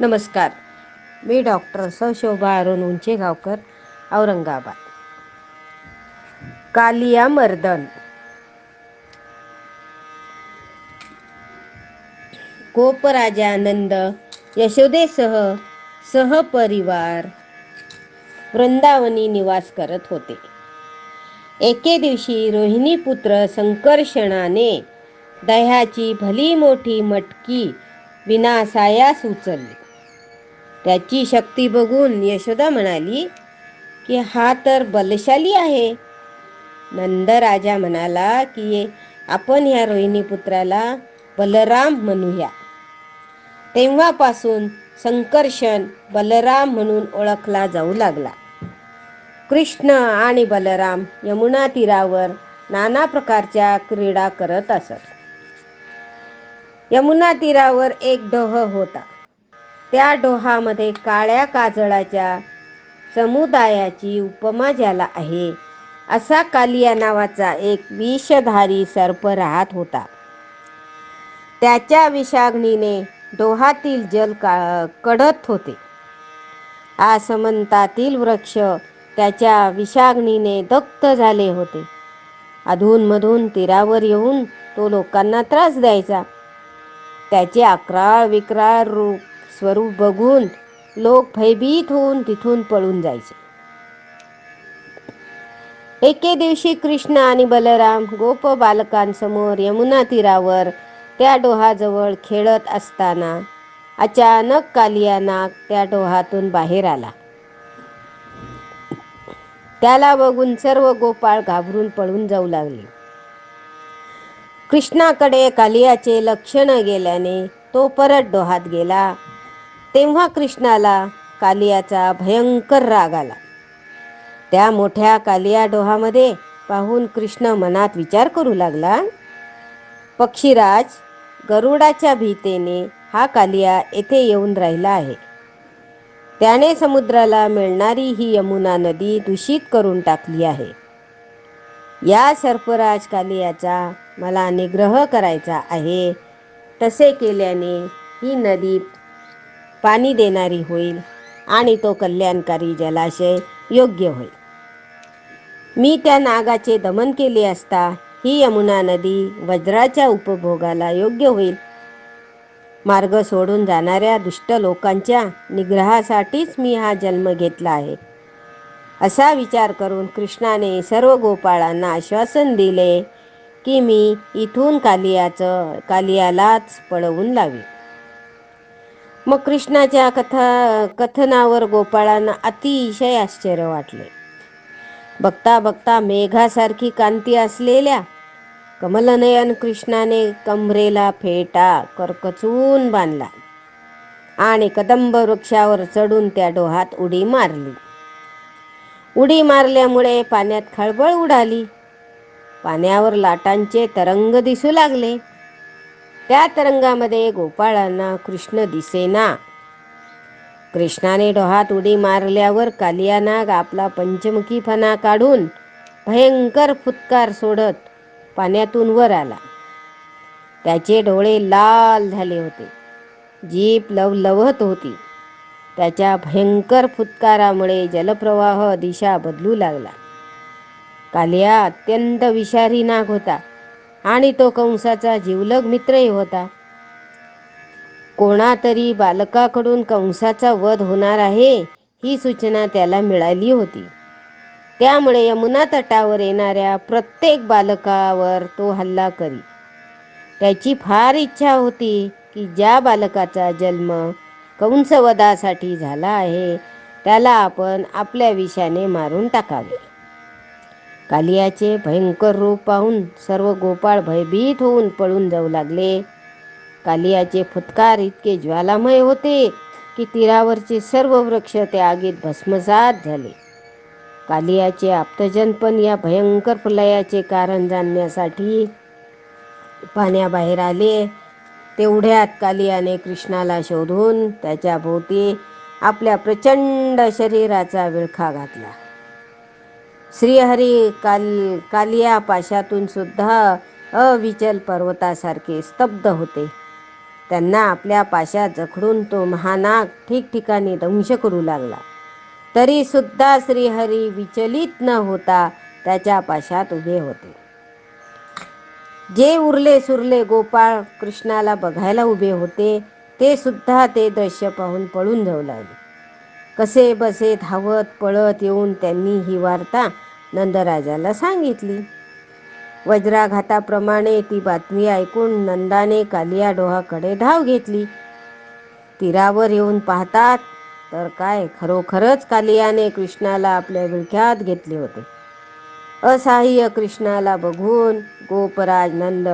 नमस्कार. मी डॉक्टर सशोभा अरुण उंचेगावकर औरंगाबाद. कालिया मर्दन गोपराजानंद यशोदेसह सहपरिवार वृंदावनी निवास करत होते. एके दिवशी रोहिणीपुत्र संकर्षणाने दह्याची भली मोठी मटकी विनासायास उचलली. त्याची शक्ती बघून यशोदा म्हणाली की हा तर बलशाली आहे. नंदराजा म्हणाला की आपण या रोहिणी पुत्राला बलराम म्हणूया. तेव्हापासून संकर्षण बलराम म्हणून ओळखला जाऊ लागला. कृष्ण आणि बलराम यमुना तीरावर नाना प्रकारच्या क्रीडा करत असत. यमुना तीरावर एक डोह होता. त्या डोहामध्ये काळ्या काजळाच्या समुदायाची उपमा ज्याला आहे. असा कालिया नावाचा एक विषधारी सर्प राहत होता. त्याच्या विषाग्नीने डोहातील जल का कडत होते. आसमंतातील वृक्ष त्याच्या विषाग्नीने दग्ध झाले होते. अधूनमधून तीरावर येऊन तो लोकांना त्रास द्यायचा. त्याचे अकराळ विक्राळ रूप स्वरूप बघून लोक भयभीत होऊन तिथून पळून जायचे. एके दिवशी कृष्ण आणि बलराम गोप बालकांसमोर यमुना तीरावर त्या डोहाजवळ खेळत असताना अचानक कालिया नाग त्या डोहातून बाहेर आला. त्याला बघून सर्व गोपाळ घाबरून पळून जाऊ लागले. कृष्णाकडे कालियाचे लक्षण गेल्याने तो परत डोहात गेला. तेव्हा कृष्णाला कालियाचा भयंकर राग आला. त्या मोठ्या कालिया डोहामध्ये पाहून कृष्ण मनात विचार करू लागला पक्षीराज गरुडाच्या भीतेने हा कालिया येथे येऊन राहिला आहे. त्याने समुद्राला मिळणारी ही यमुना नदी दूषित करून टाकली आहे. या सर्पराज कालियाचा मला निग्रह करायचा आहे. तसे केल्याने ही नदी पाणी देणारी होईल आणि तो कल्याणकारी जलाशय योग्य होईल. मी त्या नागाचे दमन केले असता ही यमुना नदी वज्राच्या उपभोगाला योग्य होईल. मार्ग सोडून जाणाऱ्या दुष्ट लोकांच्या निग्रहासाठीच मी हा जन्म घेतला आहे. असा विचार करून कृष्णाने सर्व गोपाळांना आश्वासन दिले की मी इथून कालियाचं कालियालाच पळवून लावी मग कृष्णाच्या कथा कथनावर गोपाळांना अतिशय आश्चर्य वाटले. बघता बघता मेघासारखी कांती असलेल्या कमलनयन कृष्णाने कमरेला फेटा करकचून बांधला आणि कदंब वृक्षावर चढून त्या डोहात उडी मारली. उडी मारल्यामुळे पाण्यात खळबळ उडाली. पाण्यावर लाटांचे तरंग दिसू लागले. त्या तरंगामध्ये गोपाळांना कृष्ण दिसेना. कृष्णाने डोहात उडी मारल्यावर कालियानाग आपला पंचमुखी फणा काढून भयंकर फुतकार सोडत पाण्यातून वर आला. त्याचे डोळे लाल झाले होते. जीप लवलवत होती. त्याच्या भयंकर फुतकारामुळे जलप्रवाह दिशा बदलू लागला. कालिया अत्यंत विषारी नाग होता. आणि तो कंसाचा जीवलग मित्रही होता. कोणातरी बालकाकडून कंसाचा वध होणार आहे ही सूचना त्याला मिळाली होती. त्यामुळे यमुना तटावर येणाऱ्या प्रत्येक बालकावर तो हल्ला करी. त्याची फार इच्छा होती की ज्या बालकाचा जन्म कंसवधासाठी झाला आहे त्याला आपण आपल्या विषाने मारून टाकावे. कालियाचे भयंकर रूप पाहून सर्व गोपाळ भयभीत होऊन पळून जाऊ लागले. कालियाचे फुतकार इतके ज्वालामय होते की तीरावरचे सर्व वृक्ष त्या आगीत भस्मसात झाले. कालियाचे आप्तजन पण या भयंकर प्रलयाचे कारण जाणण्यासाठी पाण्याबाहेर आले. तेवढ्यात कालियाने कृष्णाला शोधून त्याच्या भोवती आपल्या प्रचंड शरीराचा विळखा घातला. श्रीहरी काल कालिया पाशातून सुद्धा अविचल पर्वतासारखे स्तब्ध होते. त्यांना आपल्या पाशात जखडून तो महानाग ठिकठिकाणी दंश करू लागला. तरी सुद्धा श्रीहरी विचलित न होता त्याच्या पाशात उभे होते. जे उरले सुरले गोपाळ कृष्णाला बघायला उभे होते ते सुद्धा ते दृश्य पाहून पळून जाऊ लागले. कसे बसे धावत पळत येऊन त्यांनी ही वार्ता नंदराजाला सांगितली. वज्राघाताप्रमाणे ती बातमी ऐकून नंदाने कालिया डोहाकडे धाव घेतली. तीरावर येऊन पाहतात तर काय खरोखरच कालियाने कृष्णाला आपल्या विळख्यात घेतले होते. असहाय्य कृष्णाला बघून गोपराज नंद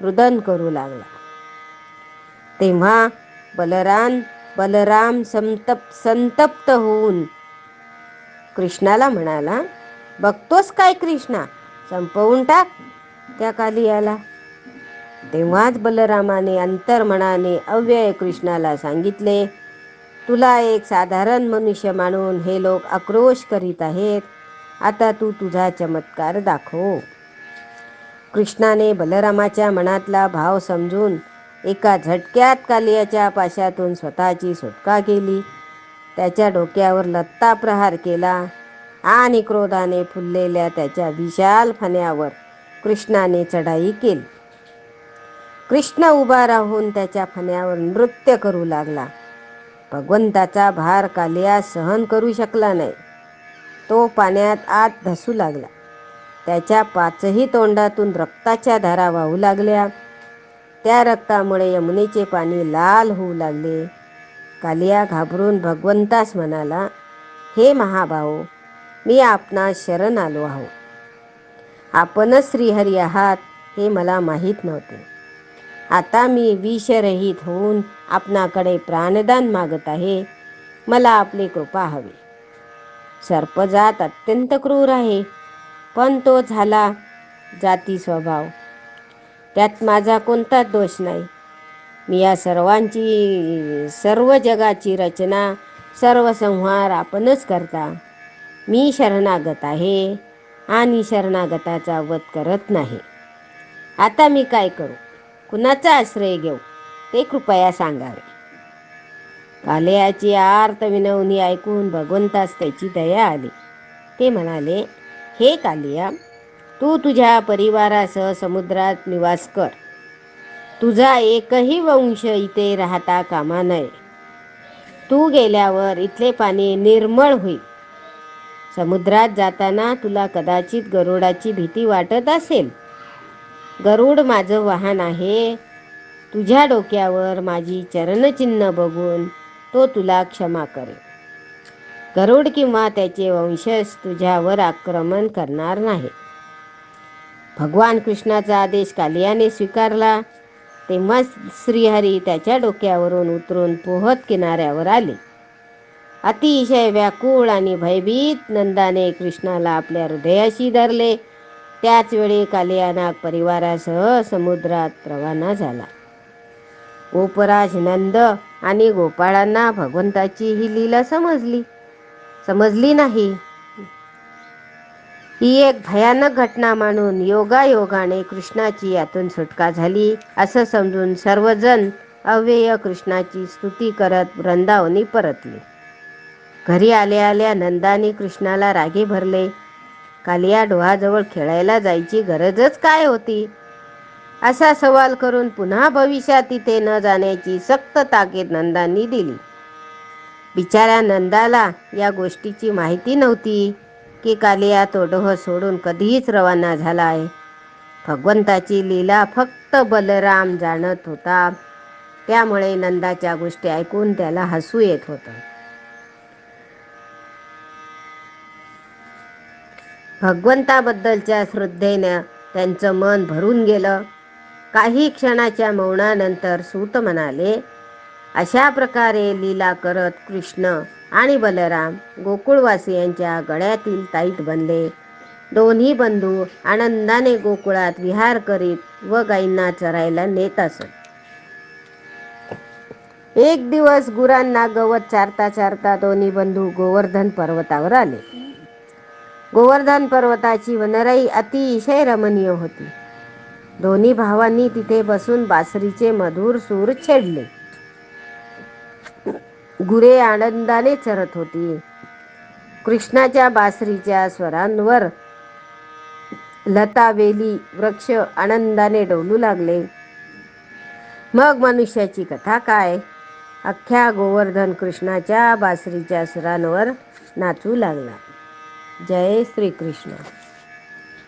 रुदन करू लागला. तेव्हा बलराम बलराम संतप संतप्त होऊन कृष्णाला म्हणाला बघतोस काय कृष्णा? संपवून टाक त्या कालियाला. तेव्हाच बलरामाने अंतर्मनाने अव्यय कृष्णाला सांगितले तुला एक साधारण मनुष्य मानून हे लोक आक्रोश करीत आहेत. आता तू तुझा चमत्कार दाखव. कृष्णाने बलरामाच्या मनातला भाव समजून एका झटक्यात कालियाच्या पाशातून स्वतःची सुटका केली. त्याच्या डोक्यावर लत्ता प्रहार केला आणि क्रोधाने फुललेल्या त्याच्या विशाल फण्यावर कृष्णाने चढाई केली. कृष्ण उभा राहून त्याच्या फण्यावर नृत्य करू लागला. भगवंताचा भार कालिया सहन करू शकला नाही. तो पाण्यात आत धसू लागला. त्याच्या पाचही तोंडातून रक्ताच्या धारा वाहू लागल्या. त्या रक्तामुळे यमुनेचे पाणी लाल होऊ लागले. कालिया घाबरून भगवंतास म्हणाला हे महाभाऊ मी आपणास शरण आलो आहो. आपणच श्रीहरी आहात हे मला माहीत नव्हते. आता मी विषरहित होऊन आपणाकडे प्राणदान मागत आहे. मला आपली कृपा हवी. सर्पजात अत्यंत क्रूर आहे पण तो झाला जाती स्वभाव. त्यात माझा कोणताच दोष नाही. मी या सर्वांची सर्व जगाची रचना सर्व संहार आपणच करता. मी शरणागत आहे आणि शरणागताचा वध करत नाही. आता मी काय करू? कुणाचा आश्रय घेऊ? ते कृपया सांगावे. कालयाची आर्त विनवणी ऐकून भगवंतास त्याची दया आली. ते म्हणाले हे कालिया तू तुझ्या परिवारासह समुद्रात निवास कर. तुझा एकही वंश इथे राहता कामा नये. तू गेल्यावर इथले पाणी निर्मळ होईल. समुद्रात जाताना तुला कदाचित गरुडाची भीती वाटत असेल. गरुड माझं वाहन आहे. तुझ्या डोक्यावर माझी चरणचिन्ह बघून तो तुला क्षमा करेल. गरुड किंवा त्याचे वंशज तुझ्यावर आक्रमण करणार नाही भगवान कृष्णाचा आदेश कालियाने स्वीकारला तेव्हा श्रीहरी त्याच्या डोक्यावरून उतरून पोहत किनाऱ्यावर आले. अतिशय व्याकुळ आणि भयभीत नंदाने कृष्णाला आपल्या हृदयाशी धरले. त्याच वेळी कालियानाग परिवारासह समुद्रात रवाना झाला. गोपराज नंद आणि गोपाळांना भगवंताची ही लीला समजली. समजली नाही. ही एक भयानक घटना मानून योगायोगाने कृष्णाची यातून सुटका झाली. असं समजून सर्वजण अव्यय कृष्णाची स्तुती करत वृंदावनी परतली. घरी आल्या आल्या नंदाने कृष्णाला रागे भरले. कालिया डोहाजवळ खेळायला जायची गरजच काय होती? असा सवाल करून पुन्हा भविष्यात तिथे न जाण्याची सक्त ताकीद नंदांनी दिली. बिचाऱ्या नंदाला या गोष्टीची माहिती नव्हती. की कालिया तो डोह सोडून कधीच रवाना झाला आहे. भगवंताची लीला फक्त बलराम जाणत होता. त्यामुळे नंदाच्या गोष्टी ऐकून त्याला हसू येत होतं. भगवंताबद्दलच्या श्रद्धेनं त्यांचं मन भरून गेलं. काही क्षणाच्या मौनानंतर सूत म्हणाले अशा प्रकारे लीला करत कृष्ण आणि बलराम गोकुळवासियांच्या गळ्यातील ताईत बनले. दोन्ही बंधू आनंदाने गोकुळात विहार करीत व गायींना चरायला नेत असत. एक दिवस गुरांना गवत चारता चारता दोन्ही बंधू गोवर्धन पर्वतावर आले. गोवर्धन पर्वताची वनराई अतिशय रमणीय होती. दोन्ही भावांनी तिथे बसून बासरीचे मधुर सूर छेडले. गुरे आनंदाने चरत होती. कृष्णाच्या बासरीच्या स्वरांवर लता वेली वृक्ष आनंदाने डोलू लागले. मग मनुष्याची कथा काय? अख्ख्या गोवर्धन कृष्णाच्या बासरीच्या सुरांवर नाचू लागला. जय श्रीकृष्ण.